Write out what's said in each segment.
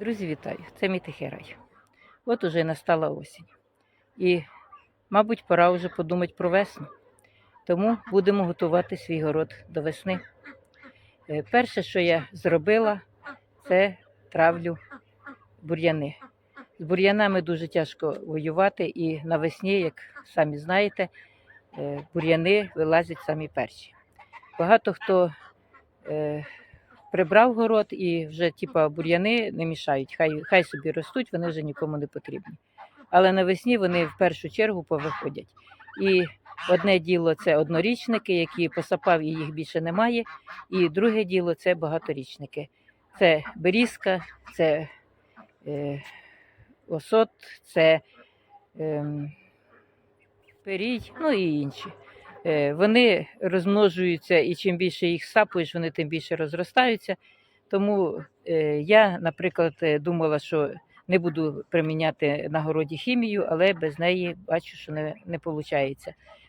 Друзі, вітаю! Це мій тихий рай. От уже настала осінь. І, мабуть, пора вже подумати про весну. Тому будемо готувати свій город до весни. Е, Перше, що я зробила, це травлю бур'яни. З бур'янами дуже тяжко воювати, і навесні, як самі знаєте, е, бур'яни вилазять самі перші. Багато хто е, прибрав город і вже типа бур'яни не мішають. Хай, хай собі ростуть, вони вже нікому не потрібні. Але навесні вони в першу чергу повиходять. І одне діло це однорічники, які посапав і їх більше немає. І друге діло це багаторічники. Це берізка, це е, осот, це е, перій, ну і інші. Е, Вони розмножуються, і чим більше їх сапуєш, вони тим більше розростаються. Тому е, я, наприклад, е, думала, що не буду приміняти на городі хімію, але без неї бачу, що не, не виходить.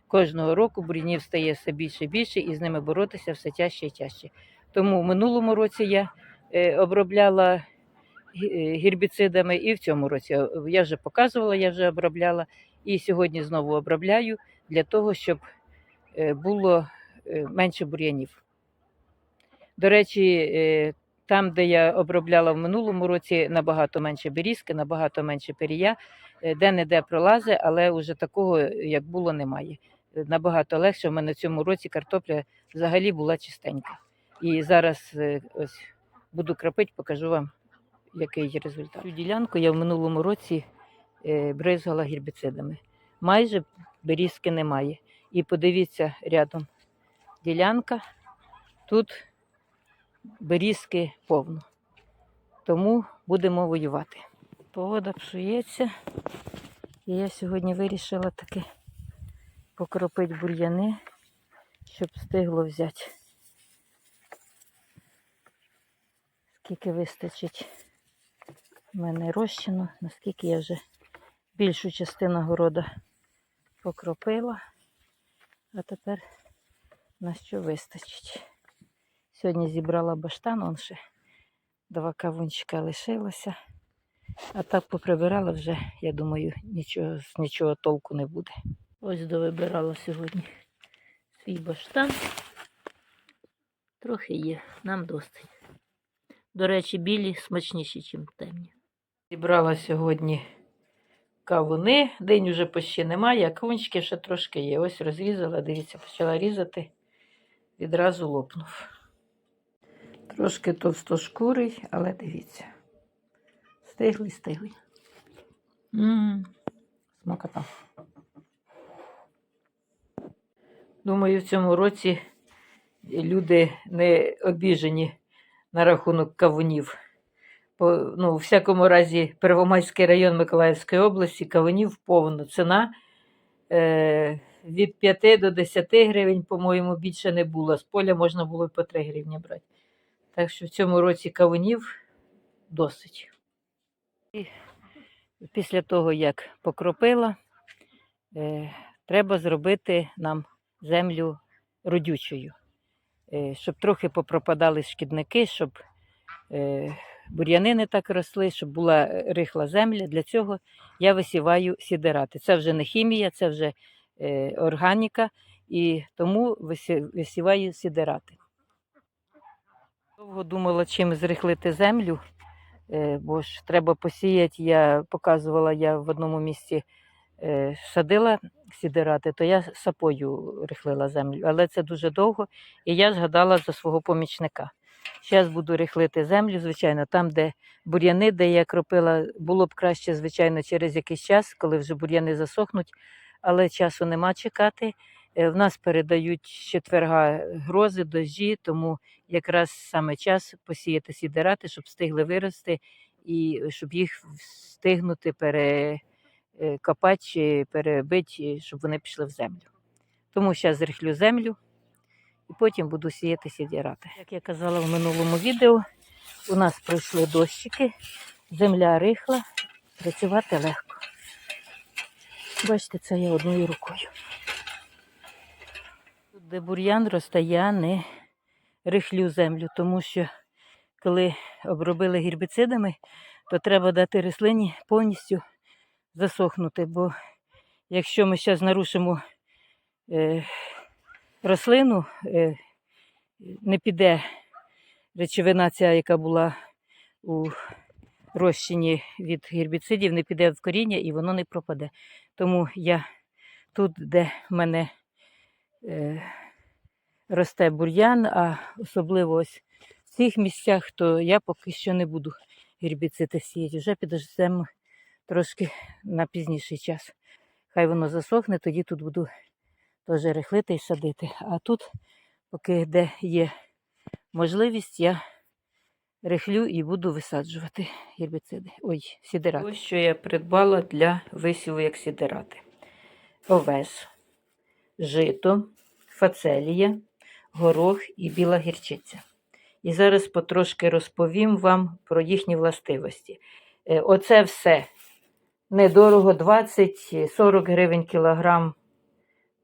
Кожного року бур'янів стає все більше і більше, і з ними боротися все тяжче і тяжче. Тому в минулому році я обробляла гі- гербіцидами, і в цьому році я вже показувала, я вже обробляла, і сьогодні знову обробляю для того, щоб було е, менше бур'янів. До речі, е, там, де я обробляла в минулому році, набагато менше берізки, набагато менше перія, де-не-де пролази, але вже такого, як було, немає. Е, Набагато легше. У мене в цьому році картопля взагалі була чистенька. І зараз е, ось буду крапити, покажу вам, який результат. Цю ділянку я в минулому році е, бризгала гербіцидами. Майже берізки немає. І подивіться рядом ділянка. Тут берізки повно. Тому будемо воювати. Погода псується. І я сьогодні вирішила таки покропити бур'яни, щоб встигло взяти. Скільки вистачить в мене розчину, наскільки я вже більшу частину города покропила, а тепер на що вистачить. Сьогодні зібрала баштан, он ще два кавунчика лишилося. А так поприбирала вже, я думаю, нічого, з нічого толку не буде. Ось довибирала сьогодні свій баштан. Трохи є, нам досить. До речі, білі смачніші, ніж темні. Зібрала сьогодні кавуни. День уже почти немає, а кавунчики ще трошки є. Ось розрізала, дивіться, почала різати, відразу лопнув. Трошки товстошкурий, але дивіться. Стиглий, стиглий. Ммм, смакота. Думаю, в цьому році люди не обіжені на рахунок кавунів. Ну, у всякому разі, Первомайський район Миколаївської області, кавунів повно. Ціна е, від 5 до 10 гривень, по-моєму, більше не було. З поля можна було по 3 гривні брати. Так що в цьому році кавунів досить. І після того, як покропила, е, треба зробити нам землю родючою, е, щоб трохи попропадали шкідники, щоб е, бур'яни не так росли, щоб була е, рихла земля. Для цього я висіваю сідерати. Це вже не хімія, це вже е, органіка, і тому висіваю сідерати. Довго думала, чим зрихлити землю, е, бо ж треба посіяти. Я показувала, я в одному місці е, садила сідирати, то я сапою рихлила землю, але це дуже довго. І я згадала за свого помічника. Зараз буду рихлити землю, звичайно, там, де бур'яни, де я кропила, було б краще, звичайно, через якийсь час, коли вже бур'яни засохнуть, але часу нема чекати. Е, В нас передають з четверга грози, дощі, тому якраз саме час посіяти сідирати, щоб встигли вирости і щоб їх встигнути перекопати чи перебити, щоб вони пішли в землю. Тому зараз зрихлю землю і потім буду сіяти сідірати. Як я казала в минулому відео, у нас пройшли дощики, земля рихла, працювати легко. Бачите, це я одною рукою. Тут, де бур'ян росте, я не рихлю землю, тому що коли обробили гербіцидами, то треба дати рослині повністю засохнути. Бо якщо ми зараз нарушимо е, рослину, е, не піде речовина ця, яка була у розчині від гербіцидів, не піде в коріння і воно не пропаде. Тому я тут, де в мене е, росте бур'ян, а особливо ось в цих місцях, то я поки що не буду гербіциди сіяти. Вже підождемо трошки на пізніший час. Хай воно засохне, тоді тут буду теж рихлити і садити. А тут, поки де є можливість, я рихлю і буду висаджувати гербіциди. Ой, сідерати. Ось що я придбала для висіву як сідерати. Овес, жито, фацелія, горох і біла гірчиця. І зараз потрошки розповім вам про їхні властивості. Е, Оце все недорого 20-40 гривень кілограм,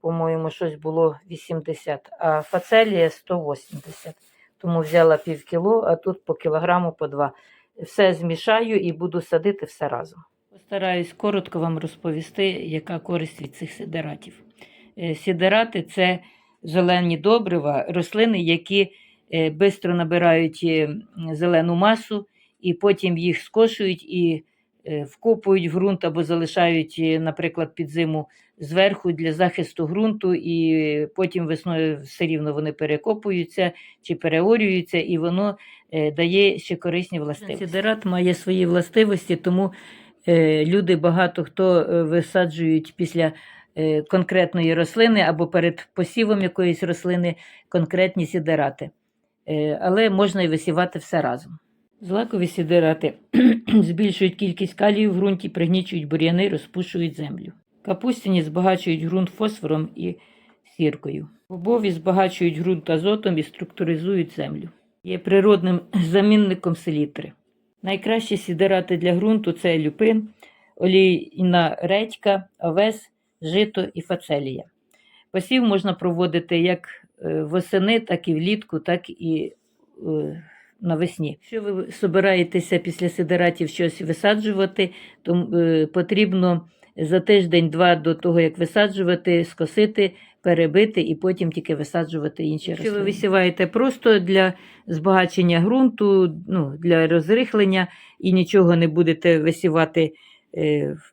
по-моєму, щось було 80, а фацелія 180. Тому взяла пів кіло, а тут по кілограму по два. Все змішаю і буду садити все разом. Постараюсь коротко вам розповісти, яка користь від цих сидератів. Е, Сідерати це зелені добрива, рослини, які швидко набирають е, зелену масу, і потім їх скошують і е, вкопують ґрунт або залишають, е, наприклад, під зиму зверху для захисту ґрунту, і потім весною все рівно вони перекопуються чи переорюються, і воно е, дає ще корисні властивості. Сідерат має свої властивості, тому е, люди багато хто е, висаджують після е, конкретної рослини або перед посівом якоїсь рослини конкретні сідерати. Е, але можна і висівати все разом. Злакові сідерати збільшують кількість калію в ґрунті, пригнічують бур'яни, розпушують землю. Капустяні збагачують ґрунт фосфором і сіркою. Бобові збагачують ґрунт азотом і структуризують землю. Є природним замінником селітри. Найкращі сідерати для ґрунту це люпин, олійна редька, овес, жито і фацелія. Посів можна проводити як е, восени, так і влітку, так і е, навесні. Якщо ви собираєтеся після сидератів щось висаджувати, то е, потрібно за тиждень-два до того, як висаджувати, скосити, перебити і потім тільки висаджувати інші Якщо ви висіваєте просто для збагачення ґрунту, ну, для розрихлення і нічого не будете висівати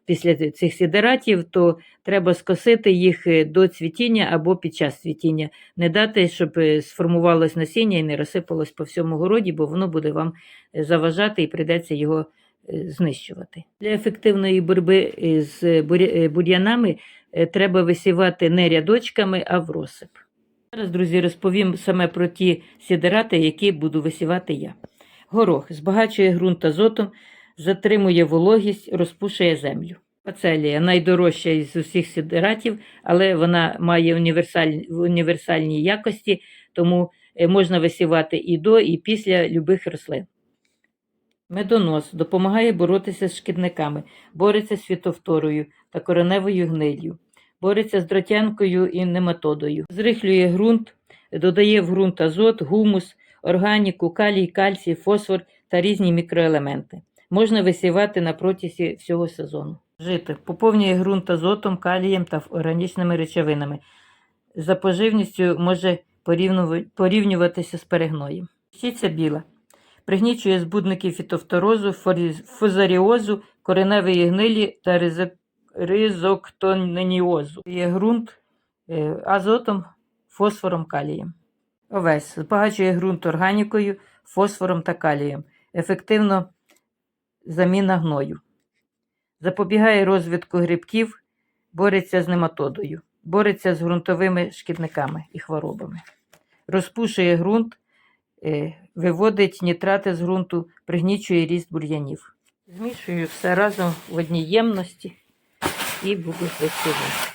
після цих сидератів, то треба скосити їх е, до цвітіння або під час цвітіння. Не дати, щоб е, сформувалось насіння і не розсипалось по всьому городі, бо воно буде вам е, заважати і прийдеться його е, знищувати. Для ефективної боротьби з е, бур'янами е, треба висівати не рядочками, а в розсип. Зараз, друзі, розповім саме про ті сідерати, які буду висівати я. Горох збагачує ґрунт азотом, затримує вологість, розпушує землю. Пацелія найдорожча із усіх сідератів, але вона має універсальні, універсальні якості, тому е, можна висівати і до, і після любих рослин. Медонос допомагає боротися з шкідниками, бореться з фітофторою та кореневою гнилью, бореться з дротянкою і нематодою, зрихлює ґрунт, додає в ґрунт азот, гумус, органіку, калій, кальцій, фосфор та різні мікроелементи. Можна висівати на протязі всього сезону. Жито поповнює ґрунт азотом, калієм та органічними речовинами. За поживністю може порівнюватися з перегноєм. Щиця біла. Пригнічує збудники фітофторозу, фузаріозу, кореневої гнилі та ризо- ризоктоніозу. Є ґрунт е, азотом, фосфором, калієм. Овес збагачує ґрунт органікою, фосфором та калієм. Ефективно заміна гною. Запобігає розвитку грибків, бореться з нематодою, бореться з ґрунтовими шкідниками і хворобами. Розпушує ґрунт, е, виводить нітрати з ґрунту, пригнічує ріст бур'янів. Змішую все разом в одній ємності і буду висівати.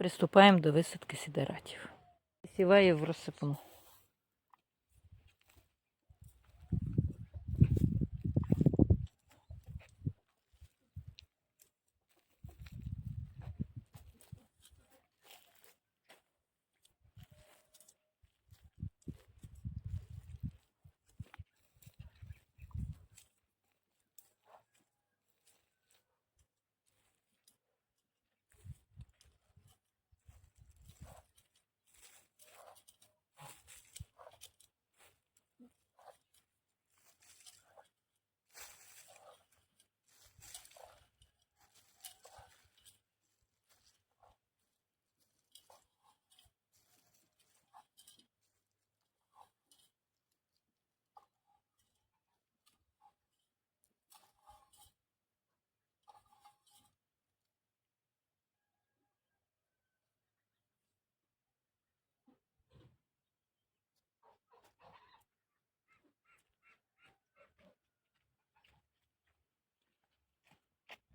Приступаємо до висадки сідератів. Сіваю в розсипну.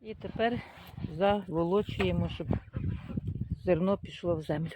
І тепер заволочуємо, щоб зерно пішло в землю.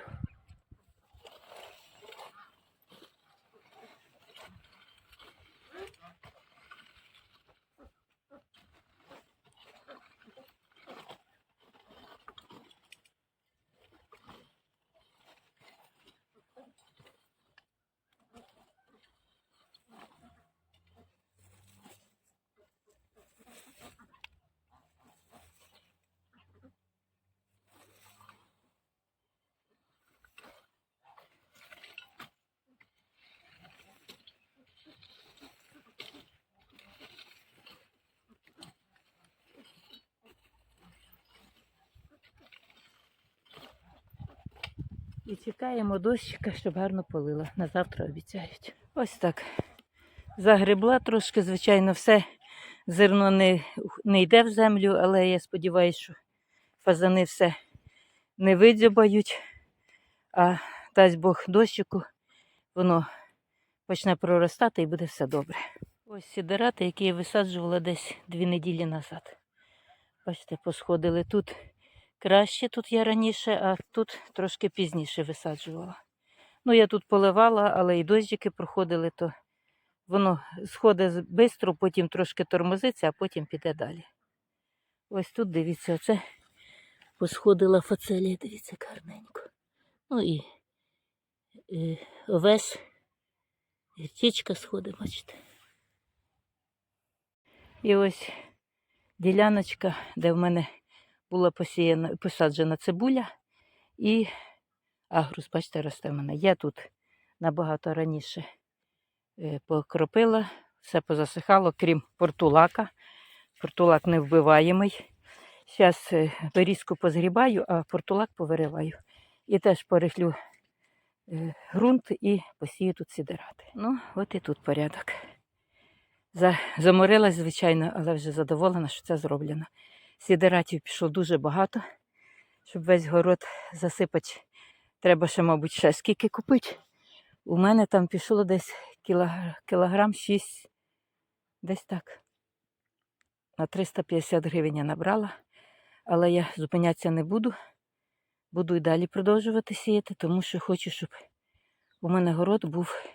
І чекаємо дощика, щоб гарно полило. На завтра обіцяють. Ось так. Загребла трошки, звичайно, все зерно не, не йде в землю, але я сподіваюся, що фазани все не видзюбають, а дасть Бог дощику, воно почне проростати і буде все добре. Ось сідерати, які я висаджувала десь дві неділі назад. Бачите, посходили тут краще, тут я раніше, а тут трошки пізніше висаджувала. Ну, я тут поливала, але і дощики проходили, то воно сходить швидко, потім трошки тормозиться, а потім піде далі. Ось тут, дивіться, оце посходила фацелія, дивіться, гарненько. Ну і, і овес, гірчичка сходить, бачите. І ось діляночка, де в мене була посіяна, посаджена цибуля і агрус, бачите, росте в мене. Я тут набагато раніше е, покропила, все позасихало, крім портулака. Портулак невбиваємий. Зараз берізку позгрібаю, а портулак повириваю. І теж порихлю е, ґрунт і посію тут сідирати. Ну, от і тут порядок. За- Заморилась, звичайно, але вже задоволена, що це зроблено. Сідератів пішло дуже багато, щоб весь город засипати. Треба ще, мабуть, ще скільки купити. У мене там пішло десь кілограм, кілограм 6, десь так. На 350 гривень я набрала, але я зупинятися не буду. Буду і далі продовжувати сіяти, тому що хочу, щоб у мене город був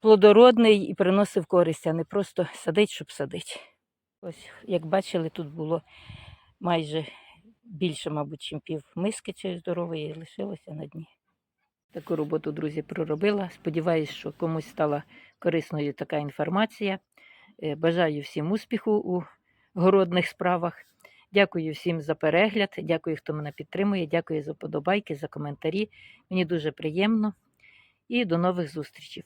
плодородний і приносив користь, а не просто садить, щоб садити. Ось, як бачили, тут було майже більше, мабуть, ніж пів миски цієї здорової, і лишилося на дні. Таку роботу, друзі, проробила. Сподіваюсь, що комусь стала корисною така інформація. Е, Бажаю всім успіху у городних справах. Дякую всім за перегляд. Дякую, хто мене підтримує. Дякую за подобайки, за коментарі. Мені дуже приємно. І до нових зустрічей.